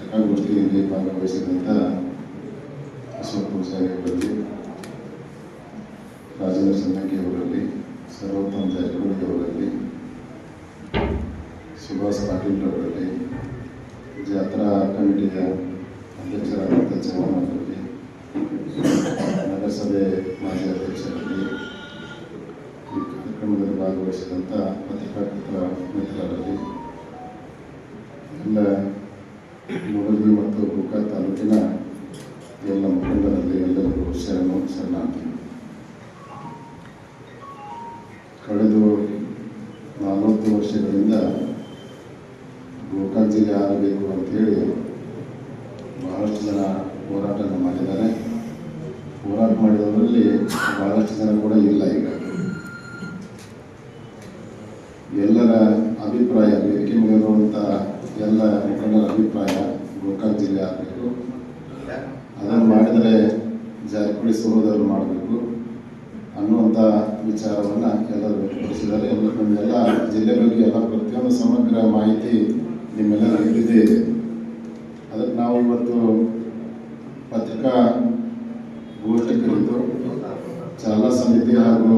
ಪತ್ರಿಕಾಗೋಷ್ಠಿಯಲ್ಲಿ ಭಾಗವಹಿಸಿದಂಥ ಅಶೋಕ್ ಪೂಜಾರಿ ಅವರಲ್ಲಿ ರಾಜೇಂದ್ರ ಸನ್ನಕ್ಕೆ ಅವರಲ್ಲಿ ಸರ್ವೋತ್ತಮ್ ಜಾರಕಿಹೊಳಿ ಅವರಲ್ಲಿ ಸುಭಾಷ್ ಪಾಟೀಲ್ ಅವರಲ್ಲಿ ಜಾತ್ರಾ ಕಮಿಟಿಯ ಅಧ್ಯಕ್ಷರಾದಂಥ ಚವ್ಹಾಣ್ ಅವರಲ್ಲಿ ನಗರಸಭೆ ಮಾಜಿ ಅಧ್ಯಕ್ಷರಲ್ಲಿ ಈ ಕಾರ್ಯಕ್ರಮದಲ್ಲಿ ಭಾಗವಹಿಸಿದಂಥ ಪತ್ರಕರ್ತರ ಮಿತ್ರರಲ್ಲಿ ಎಲ್ಲ ಮೂಡಲ್ಗಿ ಮತ್ತು ಗೋಕಾ ತಾಲೂಕಿನ ಎಲ್ಲ ಮುಖಂಡರಲ್ಲಿ ಎಲ್ಲರಿಗೂ ಶರಣು ಶರಣಾರ್ಥಿ ಕಳೆದ ನಲವತ್ತು ವರ್ಷಗಳಿಂದ ಗೋಕಾಕ್ ಜಿಲ್ಲೆ ಆಗಬೇಕು ಅಂತೇಳಿ ಬಹಳಷ್ಟು ಜನ ಹೋರಾಟ ಮಾಡಿದ್ದಾರೆ. ಹೋರಾಟ ಮಾಡಿದವರಲ್ಲಿ ಬಹಳಷ್ಟು ಜನ ಕೂಡ ಇಲ್ಲ ಈಗ. ಎಲ್ಲರ ಅಭಿಪ್ರಾಯ ವೇದಿಕೆ ಮೇಲಿರುವಂಥ ಎಲ್ಲ ಮುಖಂಡರ ಅಭಿಪ್ರಾಯ ಗೋಕಾಕ್ ಜಿಲ್ಲೆ ಆಗಬೇಕು. ಅದನ್ನು ಮಾಡಿದರೆ ಜಾರಕಿಹೊಳಿ ಸಹೋದರರು ಮಾಡಬೇಕು ಅನ್ನುವಂಥ ವಿಚಾರವನ್ನು ಎಲ್ಲರೂ ವ್ಯಕ್ತಪಡಿಸಿದ್ದಾರೆ. ಎಲ್ಲ ನಮ್ಮೆಲ್ಲ ಜಿಲ್ಲೆ ಎಲ್ಲ ಪ್ರತಿಯೊಂದು ಸಮಗ್ರ ಮಾಹಿತಿ ನಿಮ್ಮೆಲ್ಲ ಇದೆ. ಅದಕ್ಕೆ ನಾವು ಇವತ್ತು ಪತ್ರಿಕಾ ಗೋಷ್ಠಿ ಕುರಿತು ಚಾಲನಾ ಸಮಿತಿ ಹಾಗೂ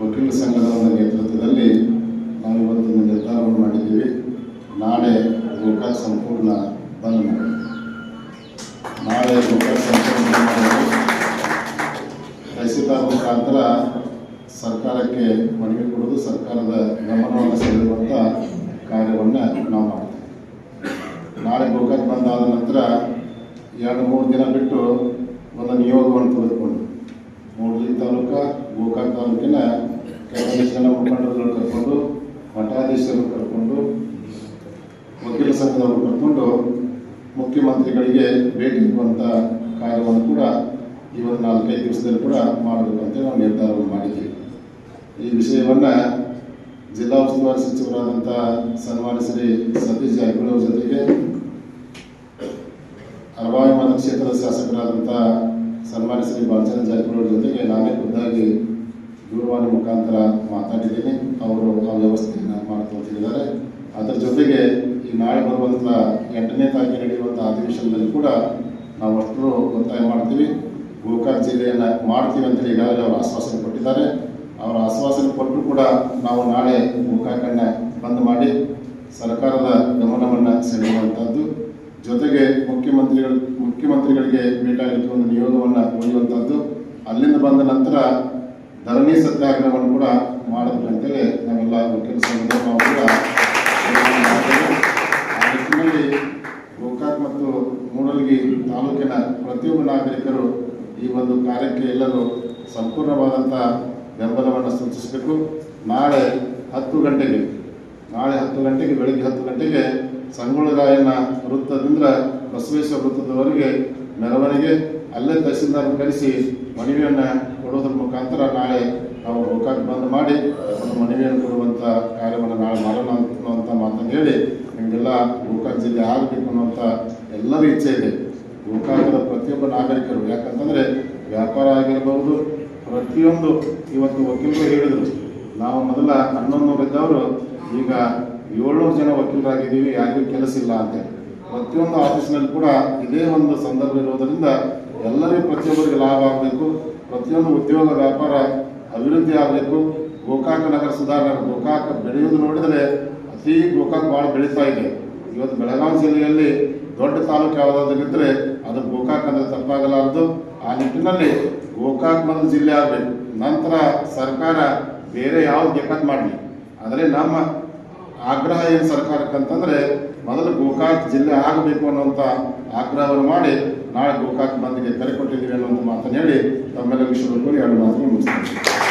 ವಕೀಲ ಸಂಘದ ಒಂದು ನೇತೃತ್ವದಲ್ಲಿ ನಾವು ಇವತ್ತೊಂದು ನಿರ್ಧಾರವನ್ನು ಮಾಡಿದ್ದೀವಿ ನಾಳೆ ಗೋಕಾಕ್ ಸಂಪೂರ್ಣ ಬಂದ್ ಮಾಡಿ. ನಾಳೆ ಗೋಕಾಕ್ ಸಂಪೂರ್ಣ ಬಂದ್ ಮುಖಾಂತರ ಸರ್ಕಾರಕ್ಕೆ ಮನವಿ ಕೊಡೋದು ಸರ್ಕಾರದ ಗಮನವನ್ನು ಸೆಳೆಯುವಂಥ ಕಾರ್ಯವನ್ನು ನಾವು ಮಾಡ್ತೀವಿ. ನಾಳೆ ಗೋಕಾಕ್ ಬಂದಾದ ನಂತರ ಎರಡು, ಮೂರು ದಿನ ಬಿಟ್ಟು ಒಂದು ನಿಯೋಗವನ್ನು ತೆಗೆದುಕೊಂಡು ಮೂಡಲಿ ತಾಲೂಕ, ಗೋಕಾಕ್ ತಾಲೂಕಿನ ಕೆಲವೊಂದು ಜನ ಮುಖಂಡರುಗಳು ಕರ್ಕೊಂಡು ಮಠಾಧೀಶರು ಕರ್ಕೊಂಡು ವಕೀಲ ಸಂಘದವರು ಕರ್ಕೊಂಡು ಮುಖ್ಯಮಂತ್ರಿಗಳಿಗೆ ಭೇಟಿ ನೀಡುವಂಥ ಕಾರ್ಯವನ್ನು ಕೂಡ ಈ ಒಂದು ನಾಲ್ಕೈದು ದಿವಸದಲ್ಲಿ ಕೂಡ ಮಾಡಬೇಕು ಅಂತ ನಾವು ನಿರ್ಧಾರವನ್ನು ಮಾಡಿದ್ದೀವಿ. ಈ ವಿಷಯವನ್ನು ಜಿಲ್ಲಾ ಉಸ್ತುವಾರಿ ಸಚಿವರಾದಂಥ ಸನ್ಮಾನ ಶ್ರೀ ಸತೀಶ್ ಜಾರಕಿಹೊಳಿ ಅವರ ಜೊತೆಗೆ ಹಲವಾರು ಮತಕ್ಷೇತ್ರದ ಶಾಸಕರಾದಂಥ ಸನ್ಮಾನ ಶ್ರೀ ಬಾಲಚಂದ್ರ ಜಾರಕಿಹೊಳಿ ಅವರ ಜೊತೆಗೆ ನಾನೇ ಖುದ್ದಾಗಿ ದೂರವಾಣಿ ಮುಖಾಂತರ ಮಾತಾಡಿದ್ದೀನಿ. ಅವರು ಆ ವ್ಯವಸ್ಥೆಯನ್ನು ಮಾಡ್ಕೊಳ್ತಿದ್ದಾರೆ ಅದರ ಜೊತೆಗೆ ನಾಳೆ ಬರುವಂಥ ಎಂಟನೇ ತಾರೀಕು ನಡೆಯುವಂಥ ಅಧಿವೇಶನದಲ್ಲಿ ಕೂಡ ನಾವು ಅಷ್ಟು ಒತ್ತಾಯ ಮಾಡ್ತೀವಿ. ಗೋಕಾಕ್ ಜಿಲ್ಲೆಯನ್ನು ಮಾಡ್ತೀವಿ ಅಂತೇಳಿ ಈಗಾಗಲೇ ಅವರು ಆಶ್ವಾಸನೆ ಕೊಟ್ಟಿದ್ದಾರೆ. ಅವರ ಆಶ್ವಾಸನೆ ಕೊಟ್ಟರು ಕೂಡ ನಾವು ನಾಳೆ ಗೋಕಾಕನ್ನು ಬಂದ್ ಮಾಡಿ ಸರ್ಕಾರದ ಗಮನವನ್ನು ಸೆಳೆಯುವಂಥದ್ದು ಜೊತೆಗೆ ಮುಖ್ಯಮಂತ್ರಿಗಳು, ಮುಖ್ಯಮಂತ್ರಿಗಳಿಗೆ ಭೇಟಿಯಾಗಲಿಕ್ಕೆ ಒಂದು ನಿಯೋಗವನ್ನು ಒಯ್ಯುವಂಥದ್ದು ಅಲ್ಲಿಂದ ಬಂದ ನಂತರ ಧರಣಿ ಸತ್ಯಾಗ್ರಹವನ್ನು ಕೂಡ ಮಾಡಬೇಕು ನಾವೆಲ್ಲ ವಕೀಲ ಸಂಘದ ನಾವು ಕೂಡ ಮಾಡಿದ್ದೇವೆ. ಗೋಕಾಕ್ ಮತ್ತು ಮೂಡಲ್ಗಿ ತಾಲೂಕಿನ ಪ್ರತಿಯೊಬ್ಬ ನಾಗರಿಕರು ಈ ಒಂದು ಕಾರ್ಯಕ್ಕೆ ಎಲ್ಲರೂ ಸಂಪೂರ್ಣವಾದಂಥ ಬೆಂಬಲವನ್ನು ಸೂಚಿಸಬೇಕು ನಾಳೆ ಹತ್ತು ಗಂಟೆಗೆ, ನಾಳೆ ಹತ್ತು ಗಂಟೆಗೆ, ಬೆಳಿಗ್ಗೆ ಹತ್ತು ಗಂಟೆಗೆ ಸಂಗೊಳ್ಳರಾಯನ ವೃತ್ತದಿಂದ ಬಸವೇಶ್ವರ ವೃತ್ತದವರೆಗೆ ಮೆರವಣಿಗೆ, ಅಲ್ಲೇ ತಹಸೀಲ್ದಾರ್ ಕರೆಸಿ ಮನವಿಯನ್ನು ಕೊಡೋದ್ರ ಮುಖಾಂತರ ನಾಳೆ ನಾವು ಗೋಕಾಕ್ ಬಂದ್ ಮಾಡಿ ಒಂದು ಮನವಿಯನ್ನು ಕೊಡುವಂಥ ಕಾರ್ಯವನ್ನು ನಾಳೆ ಮಾಡೋಣ ಹೇಳಿ ನಿಮಗೆಲ್ಲ ಗೋಕಾಕ್ ಜಿಲ್ಲೆ ಆಗಬೇಕು ಅನ್ನುವಂಥ ಎಲ್ಲರ ಇಚ್ಛೆ ಇದೆ ಗೋಕಾಕದ ಪ್ರತಿಯೊಬ್ಬ ನಾಗರಿಕರು. ಯಾಕಂತಂದರೆ ವ್ಯಾಪಾರ ಆಗಿರಬಹುದು, ಪ್ರತಿಯೊಂದು ಇವತ್ತು ವಕೀಲರು ಹೇಳಿದರು. ನಾವು ಮೊದಲ ಹನ್ನೊಂದು ಈಗ ಏಳ್ನೂರು ಜನ ವಕೀಲರಾಗಿದ್ದೀವಿ, ಯಾರಿಗೂ ಕೆಲಸ ಇಲ್ಲ ಅಂತ. ಪ್ರತಿಯೊಂದು ಆಫೀಸ್ನಲ್ಲಿ ಕೂಡ ಇದೇ ಒಂದು ಸಂದರ್ಭ ಇರುವುದರಿಂದ ಎಲ್ಲರಿಗೂ ಪ್ರತಿಯೊಬ್ಬರಿಗೆ ಲಾಭ ಆಗಬೇಕು, ಪ್ರತಿಯೊಂದು ಉದ್ಯೋಗ ವ್ಯಾಪಾರ ಅಭಿವೃದ್ಧಿ ಆಗಬೇಕು. ಗೋಕಾಕ ನಗರ ಸುಧಾರಣೆ ಗೋಕಾಕ ಬೆಳೆಯುವುದು ನೋಡಿದರೆ ಅತಿ ಗೋಕಾಕ್ ಭಾಳ ಬೆಳೀತಾ ಇದೆ. ಇವತ್ತು ಬೆಳಗಾವಿ ಜಿಲ್ಲೆಯಲ್ಲಿ ದೊಡ್ಡ ತಾಲೂಕು ಯಾವುದಾದ್ರಿದ್ರೆ ಅದು ಗೋಕಾಕ್ ಅಂದರೆ ತಪ್ಪಾಗಲಾರದು. ಆ ನಿಟ್ಟಿನಲ್ಲಿ ಗೋಕಾಕ್ ಒಂದು ಜಿಲ್ಲೆ ಆಗಬೇಕು ನಂತರ ಸರ್ಕಾರ ಬೇರೆ ಯಾವ್ದು ಬೇಕಾದ್ ಮಾಡಲಿ. ಆದರೆ ನಮ್ಮ ಆಗ್ರಹ ಏನು ಸರ್ಕಾರಕ್ಕಂತಂದ್ರೆ ಮೊದಲು ಗೋಕಾಕ್ ಜಿಲ್ಲೆ ಆಗಬೇಕು ಅನ್ನುವಂಥ ಆಗ್ರಹವನ್ನು ಮಾಡಿ ನಾಳೆ ಗೋಕಾಕ್ ಬಂದ್ಗೆ ಕರೆ ಕೊಟ್ಟಿದ್ದೀವಿ ಅನ್ನೋ ಮಾತನ್ನು ಹೇಳಿ ತಮ್ಮೆಲ್ಲ ವಿಶ್ವದ ಎರಡು ಮಾತನ್ನು ಮುಗಿಸ್ತೀನಿ.